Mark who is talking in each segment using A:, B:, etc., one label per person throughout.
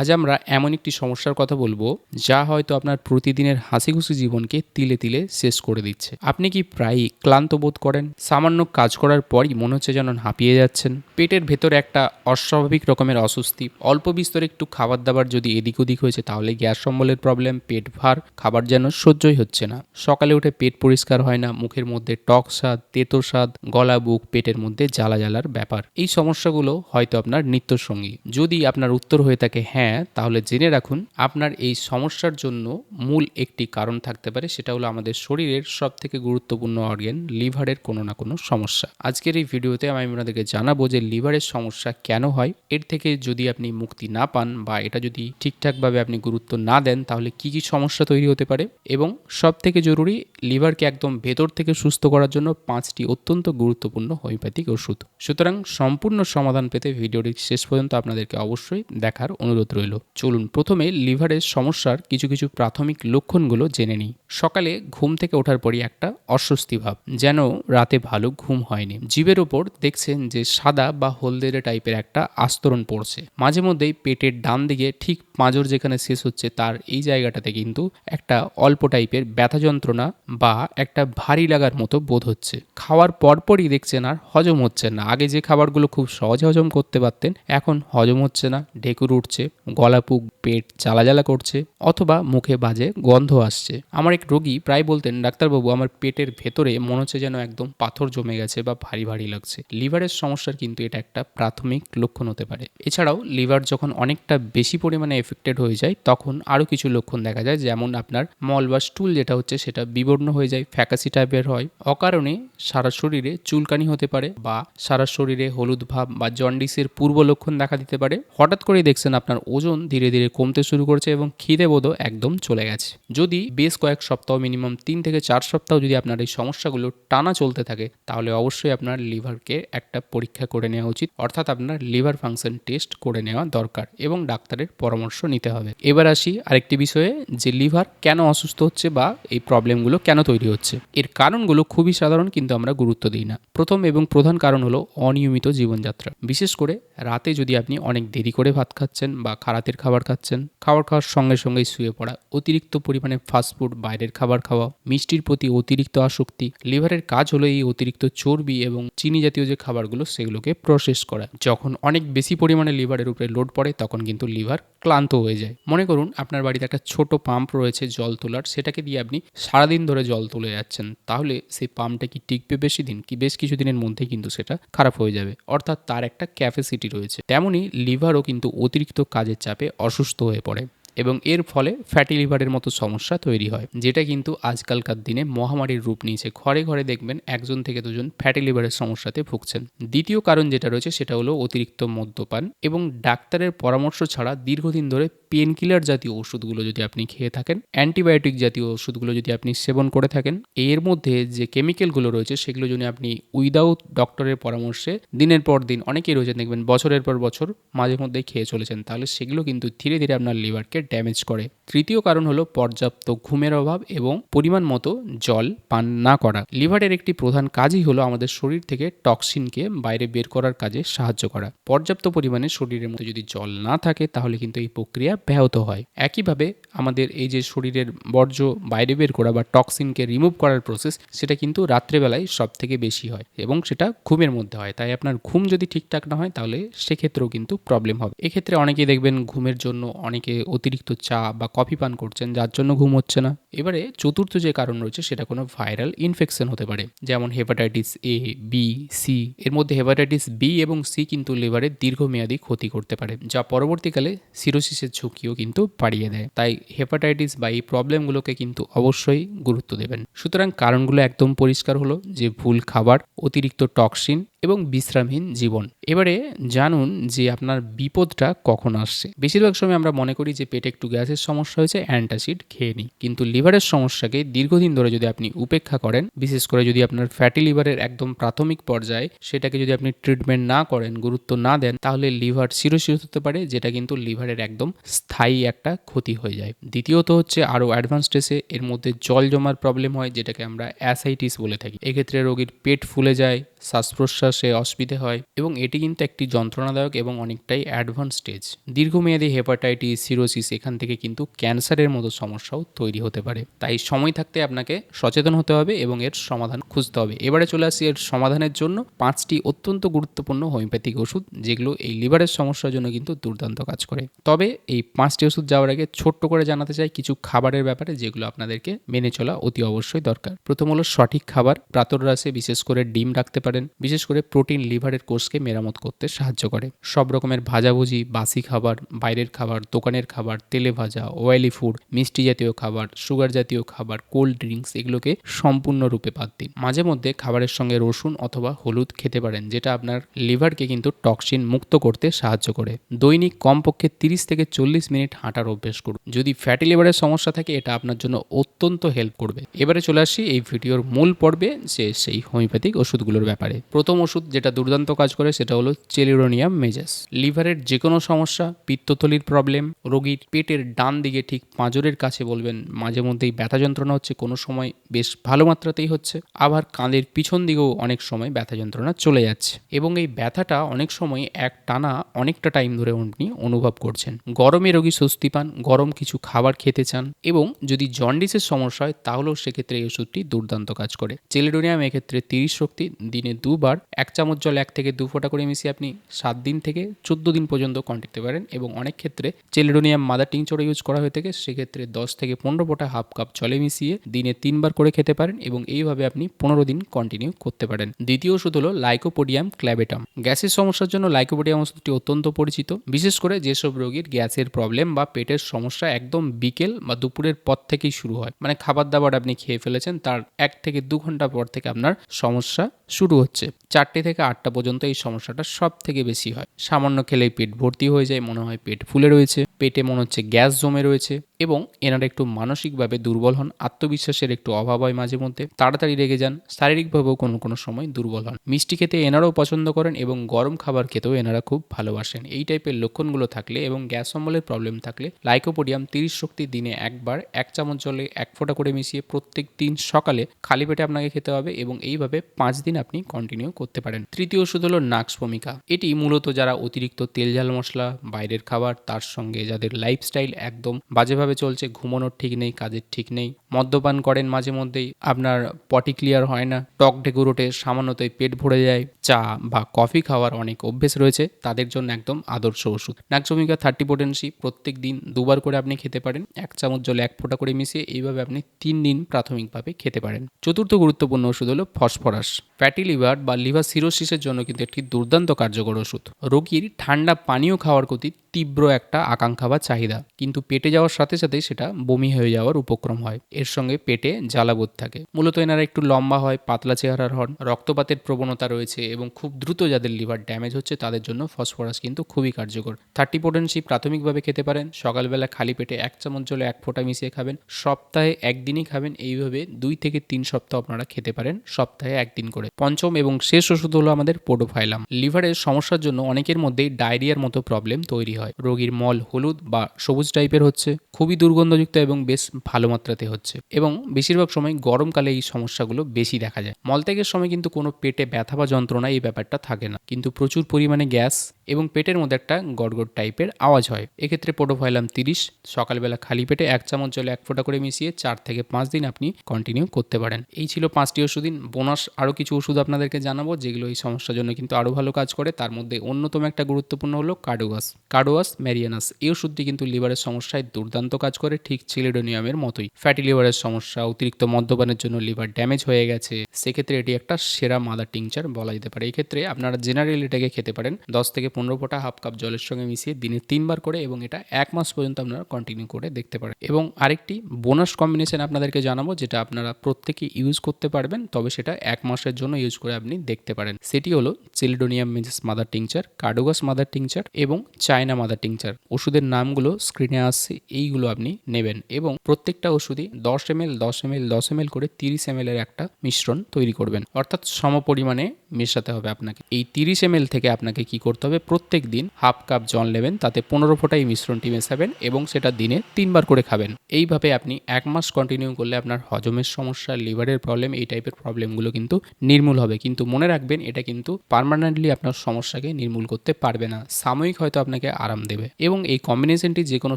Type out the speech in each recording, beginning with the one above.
A: আজ আমরা এমন একটি সমস্যার কথা বলব, যা হয়তো আপনার প্রতিদিনের হাসি খুশি জীবনকে তিলে তিলে শেষ করে দিচ্ছে। আপনি কি প্রায়ই ক্লান্ত বোধ করেন? সামান্য কাজ করার পরই মনে হচ্ছে যেন হাঁপিয়ে যাচ্ছেন। পেটের ভেতরে একটা অস্বাভাবিক রকমের অস্বস্তি, অল্প বিস্তর একটু খাবার দাবার যদি এদিক ওদিক হয়েছে, তাহলে গ্যাস সম্বলের প্রবলেম পেট ভার, খাবার যেন সহ্যই হচ্ছে না। সকালে উঠে পেট পরিষ্কার হয় না, মুখের মধ্যে টক স্বাদ তেতো স্বাদ, গলা, বুক, পেটের মধ্যে জ্বালা জ্বালার ব্যাপার। এই সমস্যাগুলো হয়তো আপনার নিত্যসঙ্গী। যদি আপনার উত্তর হয়ে থাকে হ্যাঁ তাহলে জেনে রাখুন আপনার এই সমস্যার জন্য মূল একটি কারণ থাকতে পারে, সেটা হলো আমাদের শরীরের সব থেকে গুরুত্বপূর্ণ অর্গেন লিভারের কোনো না কোনো সমস্যা। আজকের এই ভিডিওতে আমি আপনাদেরকে জানাব যে লিভারের সমস্যা কেন হয়, এর থেকে যদি আপনি মুক্তি না পান বা এটা যদি ঠিকঠাকভাবে আপনি গুরুত্ব না দেন, তাহলে কি কি সমস্যা তৈরি হতে পারে? এবং সব থেকে জরুরি, লিভারকে একদম ভেতর থেকে সুস্থ করার জন্য পাঁচটি অত্যন্ত গুরুত্বপূর্ণ হোমিওপ্যাথিক ওষুধ। সুতরাং সম্পূর্ণ সমাধান পেতে ভিডিওটি শেষ পর্যন্ত আপনাদেরকে অবশ্যই দেখার অনুরোধ রইল। চলুন, প্রথমে লিভারের সমস্যার কিছু কিছু প্রাথমিক লক্ষণগুলো জেনে নিই। সকালে ঘুম থেকে ওঠার পরই একটা অস্বস্তি ভাব, যেন রাতে ভালো ঘুম হয়নি। জীবের ওপর দেখছেন যে সাদা বা হলদেরে টাইপের একটা আস্তরণ পড়ছে। মাঝে মধ্যেই পেটের ডান দিকে ঠিক পাঁজর যেখানে শেষ হচ্ছে তার এই জায়গাটাতে কিন্তু একটা অল্প টাইপের ব্যথা যন্ত্রণা বা একটা ভারী লাগার মতো বোধ হচ্ছে। খাওয়ার পরপরই দেখছেন আর হজম হচ্ছে না। আগে যে খাবারগুলো খুব সহজে হজম করতে পারতেন, এখন হজম হচ্ছে না। ঢেকুর উঠছে, গলা পেট জ্বালা জ্বালা করছে অথবা মুখে বাজে গন্ধ আসছে। আমার এক রোগী প্রায় বলতেন, ডাক্তারবাবু, আমার পেটের ভেতরে মনে হচ্ছে যেন একদম পাথর জমে গেছে বা ভারী ভারী লাগছে। লিভারের সমস্যার কিন্তু এটা একটা প্রাথমিক লক্ষণ হতে পারে। এছাড়াও লিভার যখন অনেকটা বেশি পরিমাণে এফেক্টেড হয়ে যায়, তখন আরও কিছু লক্ষণ দেখা যায়, যেমন আপনার মল বা স্টুল যেটা হচ্ছে সেটা বিবর্ণ হয়ে যায়, ফ্যাকাসি টাইপের হয়। অকারণে সারা শরীরে চুলকানি হতে পারে বা সারা শরীরে হলুদ ভাব বা জন্ডিসের পূর্ব লক্ষণ দেখা দিতে পারে। হঠাৎ করেই দেখছেন আপনার ওজন ধীরে ধীরে কমতে শুরু করেছে এবং খিদে বোধও একদম চলে গেছে। যদি বেশ কয়েক সপ্তাহ মিনিমাম তিন থেকে চার সপ্তাহ যদি আপনার এই সমস্যাগুলো টানা চলতে থাকে, তাহলে অবশ্যই আপনার লিভারকে একটা পরীক্ষা করে নেওয়া উচিত। অর্থাৎ আপনার লিভার ফাংশন টেস্ট করে নেওয়া দরকার এবং ডাক্তারের পরামর্শ নিতে হবে। এবার আসি আরেকটি বিষয়ে, যে লিভার কেন অসুস্থ হচ্ছে বা এই প্রবলেমগুলো কেন তৈরি হচ্ছে। এর কারণগুলো খুবই সাধারণ, কিন্তু আমরা গুরুত্ব দিই না। প্রথম এবং প্রধান কারণ হলো অনিয়মিত জীবনযাত্রা। বিশেষ করে রাতে যদি আপনি অনেক দেরি করে ভাত খাচ্ছেন বা খারাতের খাবার খাচ্ছেন খাবার খাওয়ার সঙ্গে সঙ্গেই শুয়ে পড়া। অতিরিক্ত পরিমাণে ফাস্টফুড বাইরের খাবার খাওয়া, মিষ্টির প্রতি অতিরিক্ত আসক্তি, লিভারের কাজ হলো এই অতিরিক্ত চর্বি এবং চিনি জাতীয় যে খাবারগুলো সেগুলোকে প্রসেস করা। যখন অনেক বেশি পরিমাণে লিভারের উপরে লোড পড়ে, তখন কিন্তু লিভার ক্লান্ত হয়ে যায়। মনে করুন, আপনার বাড়িতে একটা ছোট পাম্প রয়েছে জল তোলার। সেটাকে দিয়ে আপনি সারাদিন ধরে জল তুলে যাচ্ছেন। তাহলে সেই পাম্পটা কি টিকবে বেশি দিন? কি বেশ কিছু দিনের মধ্যেই কিন্তু সেটা খারাপ হয়ে যাবে। অর্থাৎ তার একটা ক্যাপাসিটি রয়েছে। তেমনই লিভারও কিন্তু অতিরিক্ত কাজের চাপে অসুস্থ হয়ে পড়ে এবং এর ফলে ফ্যাটি লিভারের মতো সমস্যা তৈরি হয়, যেটা কিন্তু আজকালকার দিনে মহামারীর রূপ নিয়েছে। ঘরে ঘরে দেখবেন একজন থেকে দুজন ফ্যাটি লিভারের সমস্যাতে ভুগছেন। দ্বিতীয় কারণ যেটা রয়েছে সেটা হলো অতিরিক্ত মদ্যপান এবং ডাক্তারের পরামর্শ ছাড়া দীর্ঘদিন ধরে পেন কিলার জাতীয় ওষুধগুলো যদি আপনি খেয়ে থাকেন অ্যান্টিবায়োটিক জাতীয় ওষুধগুলো যদি আপনি সেবন করে থাকেন, এর মধ্যে যে কেমিক্যালগুলো রয়েছে সেগুলো যদি আপনি উইদাউট ডক্টরের পরামর্শে দিনের পর দিন, অনেকেই রয়েছেন দেখবেন বছরের পর বছর মাঝে মধ্যে খেয়ে চলেছেন, তাহলে সেগুলো কিন্তু ধীরে ধীরে আপনার লিভারকে ড্যামেজ করে। তৃতীয় কারণ হলো পর্যাপ্ত ঘুমের অভাব এবং পরিমাণ মতো জল পান না করা। লিভারের একটি প্রধান কাজই হলো আমাদের শরীর থেকে টক্সিনকে বাইরে বের করার কাজে সাহায্য করা। পর্যাপ্ত পরিমাণে শরীরের মধ্যে যদি জল না থাকে, তাহলে কিন্তু এই প্রক্রিয়া ব্যাহত হয়। একইভাবে আমাদের এই যে শরীরের বর্জ্য বাইরে বের করা বা টক্সিনকে রিমুভ করার প্রসেস, সেটা কিন্তু রাত্রেবেলায় সব থেকে বেশি হয় এবং সেটা ঘুমের মধ্যে হয়। তাই আপনার ঘুম যদি ঠিকঠাক না হয়, তাহলে সেক্ষেত্রেও কিন্তু প্রবলেম হবে। এক্ষেত্রে অনেকেই দেখবেন ঘুমের জন্য অনেকে অতিরিক্ত চা বা কফি পান করছেন, যার জন্য ঘুম হচ্ছে না। এবারে চতুর্থ যে কারণ রয়েছে, সেটা কোনো ভাইরাল ইনফেকশন হতে পারে। যেমন হেপাটাইটিস এ বি সি এর মধ্যে হেপাটাইটিস বি এবং সি কিন্তু লিভারের দীর্ঘমেয়াদী ক্ষতি করতে পারে, যা পরবর্তীকালে সিরোসিসের ঝুঁকিও কিন্তু বাড়িয়ে দেয়। তাই হেপাটাইটিস বা এই প্রবলেমগুলোকে কিন্তু অবশ্যই গুরুত্ব দেবেন। সুতরাং কারণগুলো একদম পরিষ্কার হলো, যে ভুল খাবার, অতিরিক্ত টক্সিন এবং বিশ্রামহীন জীবন। এবারে জানুন যে আপনার বিপদটা কখন আসছে। বেশিরভাগ সময় আমরা মনে করি যে পেটে একটু গ্যাসের সমস্যা হয়েছে, অ্যান্টাসিড খেয়ে নিই। কিন্তু লিভারের সমস্যাকে দীর্ঘদিন ধরে যদি আপনি উপেক্ষা করেন, বিশেষ করে যদি আপনার ফ্যাটি লিভারের একদম প্রাথমিক পর্যায়ে সেটাকে যদি আপনি ট্রিটমেন্ট না করেন, গুরুত্ব না দেন, তাহলে লিভার সিরোসিস হতে পারে, যেটা কিন্তু লিভারের একদম স্থায়ী একটা ক্ষতি হয়ে যায়। দ্বিতীয়ত হচ্ছে আরও অ্যাডভান্স স্টেসে এর মধ্যে জল জমার প্রবলেম হয়, যেটাকে আমরা অ্যাসাইটিস বলে থাকি। এক্ষেত্রে রোগীর পেট ফুলে যায় শ্বাস প্রশ্বাসে অসুবিধে হয় এবং এটি কিন্তু একটি যন্ত্রণাদায়ক এবং অনেকটাই অ্যাডভান্স স্টেজ। দীর্ঘমেয়াদী হেপাটাইটিস, সিরোসিস এখান থেকে কিন্তু ক্যান্সারের মতো সমস্যাও তৈরি হতে পারে। তাই সময় থাকতে আপনাকে সচেতন হতে হবে এবং এর সমাধান খুঁজতে হবে। এবারে চলে আসি এর সমাধানের জন্য পাঁচটি অত্যন্ত গুরুত্বপূর্ণ হোমিওপ্যাথিক ওষুধ, যেগুলো এই লিভারের সমস্যার জন্য কিন্তু দুর্দান্ত কাজ করে। তবে এই পাঁচটি ওষুধ যাওয়ার আগে ছোট্ট করে জানাতে চাই কিছু খাবারের ব্যাপারে, যেগুলো আপনাদেরকে মেনে চলা অতি অবশ্যই দরকার। প্রথম হলো সঠিক খাবার। প্রাতরাসে বিশেষ করে ডিম রাখতে পারেন। বিশেষ করে প্রোটিন লিভারের কোষকে মেরামত করতে সাহায্য করে। সব রকমের ভাজাভুজি, বাসি খাবার, বাইরের খাবার, দোকানের খাবার, তেলে ভাজা অয়েলি ফুড মিষ্টি জাতীয় খাবার সুগার জাতীয় খাবার কোল্ড ড্রিঙ্কস এগুলোকে সম্পূর্ণরূপে বাদ দিন। মাঝে মধ্যে খাবারের সঙ্গে রসুন অথবা হলুদ খেতে পারেন, যেটা আপনার লিভারকে কিন্তু টক্সিন মুক্ত করতে সাহায্য করে। দৈনিক কমপক্ষে তিরিশ থেকে চল্লিশ মিনিট হাঁটার অভ্যেস করুন। যদি ফ্যাটি লিভারের সমস্যা থাকে, এটা আপনার জন্য অত্যন্ত হেল্প করবে। এবারে চলে আসি এই ভিডিওর মূল পর্বে যে সেই হোমিওপ্যাথিক ওষুধগুলোর ব্যাপারে। প্রথম ওষুধ যেটা দুর্দান্ত কাজ করে সেটা হলো চেলিরোনিয়াম মেজাস লিভারের যে কোনো সমস্যা, পিত্তথলির প্রবলেম রোগীর পেটের ডান দিকে ঠিক পাঁজরের কাছে বলবেন, মাঝে মধ্যেই ব্যথা যন্ত্রণা হচ্ছে, কোনো সময় বেশ ভালো মাত্রাতেই হচ্ছে, আবার কাঁধের পিছন দিকেও অনেক সময় ব্যথা যন্ত্রণা চলে যাচ্ছে। এবং এই ব্যথাটা অনেক সময় এক টানা অনেকটা টাইম ধরে আপনি অনুভব করছেন। গরমে রোগী স্বস্তি পান, গরম কিছু খাবার খেতে চান এবং যদি জন্ডিসের সমস্যা হয়, তাহলেও সেক্ষেত্রে এই ওষুধটি দুর্দান্ত কাজ করে। চেলিডোনিয়াম এক্ষেত্রে তিরিশ শক্তি, দিনে দুবার এক চামচ জল এক থেকে দু ফোঁটা করে মিশিয়ে আপনি সাত দিন থেকে চোদ্দ দিন পর্যন্ত কন্টিতে পারেন এবং অনেক ক্ষেত্রে চেলিডোনিয়াম মাদার টিংচর ইউজ করা হয়ে থাকে। সেক্ষেত্রে দশ থেকে পনেরো ফোঁটা হাফ কাপ জলে মিশিয়ে দিনে তিনবার করে খেতে পারেন এবং এইভাবে আপনি পনেরো দিন কন্টিনিউ করতে পারেন। দ্বিতীয় ওষুধ হলো লাইকোপোডিয়াম ক্ল্যাবেটাম গ্যাসের সমস্যার জন্য লাইকোপোডিয়াম ওষুধটি অত্যন্ত পরিচিত। বিশেষ করে যেসব রোগীর গ্যাসের প্রবলেম বা পেটের সমস্যা একদম বিকেল বা দুপুরের পর থেকেই শুরু হয়। মানে খাবার দাবার আপনি খেয়ে ফেলেছেন, তার এক থেকে দু ঘণ্টা পর থেকে আপনার সমস্যা শুরু হচ্ছে। চারটে থেকে আটটা পর্যন্ত এই সমস্যাটা সব থেকে বেশি হয়। সামান্য খেলেই পেট ভর্তি হয়ে যায়, মনে হয় পেট ফুলে রয়েছে, পেটে মনে হচ্ছে গ্যাস জমে রয়েছে এবং এনারা একটু মানসিকভাবে দুর্বল হন, আত্মবিশ্বাসের একটু অভাব হয় মাঝে মধ্যে, তাড়াতাড়ি রেগে যান, শারীরিকভাবেও কোনো কোনো সময় দুর্বল হন। মিষ্টি খেতে এনারাও পছন্দ করেন এবং গরম খাবার খেতেও এনারা খুব ভালোবাসেন। এই টাইপের লক্ষণগুলো থাকলে এবং গ্যাস অম্বলের প্রবলেম থাকলে লাইকোপোডিয়াম তিরিশ শক্তি দিনে একবার এক চামচ জলে এক ফোঁটা করে মিশিয়ে প্রত্যেক দিন সকালে খালি পেটে আপনাকে খেতে হবে এবং এইভাবে পাঁচ দিন আপনি কন্টিনিউ করতে পারেন। তৃতীয় ওষুধ হলো নাক্স ভূমিকা এটি মূলত যারা অতিরিক্ত তেল ঝাল মশলা, বাইরের খাবার, তার সঙ্গে যাদের লাইফস্টাইল একদম বাজেভাবে চলছে, ঘুমানোর ঠিক নেই, কাজের ঠিক নেই মদ্যপান করেন মাঝে মধ্যেই। আপনার পটি ক্লিয়ার হয় না। টক ঢেকুর ওঠে, সামান্যতই পেট ভরে যায়। চা বা কফি খাওয়ার অনেক অভ্যেস রয়েছে। তাদের জন্য একদম আদর্শ ওষুধ। নাকচমিকা থার্টি পোটেন্সি প্রত্যেক দিন দুবার করে আপনি খেতে পারেন। এক চামচ জলে এক ফোঁটা করে মিশিয়ে এইভাবে আপনি তিন দিন প্রাথমিকভাবে খেতে পারেন। চতুর্থ গুরুত্বপূর্ণ ওষুধ হলো ফসফরাস। ফ্যাটি লিভার বা লিভার সিরোসিসের জন্য কিন্তু একটি দুর্দান্ত কার্যকর ওষুধ। রোগীর ঠান্ডা পানীয় খাওয়ার প্রতি তীব্র একটা আকাঙ্ক্ষা বা চাহিদা। কিন্তু পেটে যাওয়ার সাথে সাথে সেটা বমি হয়ে যাওয়ার উপক্রম হয়। এর সঙ্গে পেটে জ্বালাবোধ থাকে। মূলত এনারা একটু লম্বা হয়, পাতলা চেহারার হন, রক্তপাতের প্রবণতা রয়েছে এবং খুব দ্রুত যাদের লিভার ড্যামেজ হচ্ছে তাদের জন্য ফসফরাস কিন্তু খুবই কার্যকর। থার্টি পোটেন্সি প্রাথমিকভাবে খেতে পারেন, সকালবেলা খালি পেটে এক চামচ জলে এক ফোঁটা মিশিয়ে খাবেন, সপ্তাহে একদিনই খাবেন, এইভাবে দুই থেকে তিন সপ্তাহ আপনারা খেতে পারেন, সপ্তাহে একদিন করে। পঞ্চম এবং শেষ ওষুধ হলো আমাদের পোডোফাইলাম। লিভারের সমস্যার জন্য অনেকের মধ্যেই ডায়রিয়ার মতো প্রবলেম তৈরি হয়। রোগীর মল হলুদ বা সবুজ টাইপের হচ্ছে, খুবই দুর্গন্ধযুক্ত এবং বেশ ভালো মাত্রাতে হচ্ছে এবং বেশিরভাগ সময় গরমকালে এই সমস্যাগুলো বেশি দেখা যায়। মলত্যাগের সময় কিন্তু কোনো পেটে ব্যথা বা যন্ত্রণা এই ব্যাপারটা থাকে না। কিন্তু প্রচুর পরিমাণে গ্যাস এবং পেটের মধ্যে একটা গড়গড় টাইপের আওয়াজ হয়। এক্ষেত্রে পোটোফাইলাম তিরিশ, সকালবেলা খালি পেটে এক চামচ জলে এক ফোঁটা করে মিশিয়ে চার থেকে পাঁচ দিন আপনি কন্টিনিউ করতে পারেন। এই ছিল পাঁচটি ওষুধ বোনাস আরও কিছু ওষুধ আপনাদেরকে জানাব যেগুলো এই সমস্যার জন্য কিন্তু আরও ভালো কাজ করে। তার মধ্যে অন্যতম একটা গুরুত্বপূর্ণ হলো কার্ডোয়াস কার্ডোয়াস ম্যারিয়ানাস এই ওষুধটি কিন্তু লিভারের সমস্যায় দুর্দান্ত কাজ করে, ঠিক চিলিডোনিয়ামের মতোই। ফ্যাটি লিভারের সমস্যা, অতিরিক্ত মদ্যপানের জন্য লিভার ড্যামেজ হয়ে গেছে। সেক্ষেত্রে এটি একটা সেরা মাদার টিংচার বলা যেতে পারে। এক্ষেত্রে আপনারা জেনারেল এটাকে খেতে পারেন। দশ থেকে পনেরো ফোঁটা হাফ কাপ জলের সঙ্গে মিশিয়ে দিনে তিনবার করে এবং এটা এক মাস পর্যন্ত আপনারা কন্টিনিউ করে দেখতে পারেন। এবং আরেকটি বোনাস কম্বিনেশন আপনাদেরকে জানাব, যেটা আপনারা প্রত্যেকে ইউজ করতে পারবেন, তবে সেটা এক মাসের জন্য ইউজ করে আপনি দেখতে পারেন। সেটি হলো chelidonium means mother tincture, carduus mother tincture এবং চায়না মাদার টিংচার ওষুধের নামগুলো স্ক্রিনে আসছে, এইগুলো আপনি নেবেন এবং প্রত্যেকটা ওষুধই দশ এম এল দশ এম এল দশ এম এল করে তিরিশ এম এর একটা মিশ্রণ তৈরি করবেন। অর্থাৎ সম পরিমাণে মেশাতে হবে আপনাকে। এই তিরিশ এম থেকে আপনাকে কি করতে হবে? প্রত্যেক দিন হাফ কাপ জল নেবেন, তাতে পনেরো ফোঁটা এই মিশ্রণটি মেশাবেন এবং সেটা দিনে তিনবার করে খাবেন। এইভাবে আপনি এক মাস কন্টিনিউ করলে আপনার হজমের সমস্যা, লিভারের প্রবলেম এই টাইপের প্রবলেমগুলো কিন্তু নির্মূল হবে। কিন্তু মনে রাখবেন, এটা কিন্তু পার্মানেন্টলি আপনার সমস্যাকে নির্মূল করতে পারবে না। সাময়িক হয়তো আপনাকে আরাম দেবে। এবং এই কম্বিনেশনটি যে কোনো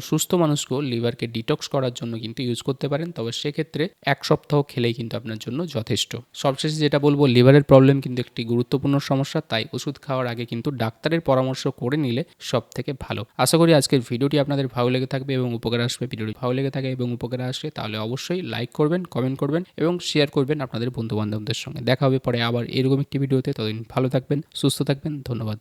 A: সুস্থ মানুষকেও লিভারকে ডিটক্স করার জন্য কিন্তু ইউজ করতে পারেন। তবে সেক্ষেত্রে এক সপ্তাহ খেলেই কিন্তু আপনার জন্য যথেষ্ট। সবশেষে যেটা বলব, লিভারের প্রবলেম কিন্তু একটি গুরুত্বপূর্ণ সমস্যা, তাই ওষুধ খাওয়ার আগে কিন্তু ডাক্তারের পরামর্শ করে নিলে সব থেকে ভালো। আশা করি আজকের ভিডিওটি আপনাদের ভালো লেগে থাকবে এবং উপকার আসবে। ভিডিওটি ভালো লেগে থাকে এবং উপকার আসবে তাহলে অবশ্যই লাইক করবেন, কমেন্ট করবেন এবং শেয়ার করবেন আপনাদের বন্ধু বান্ধবদের সঙ্গে। দেখা হবে পরে আবার এরকম একটি ভিডিওতে। ততদিন ভালো থাকবেন, সুস্থ থাকবেন, ধন্যবাদ।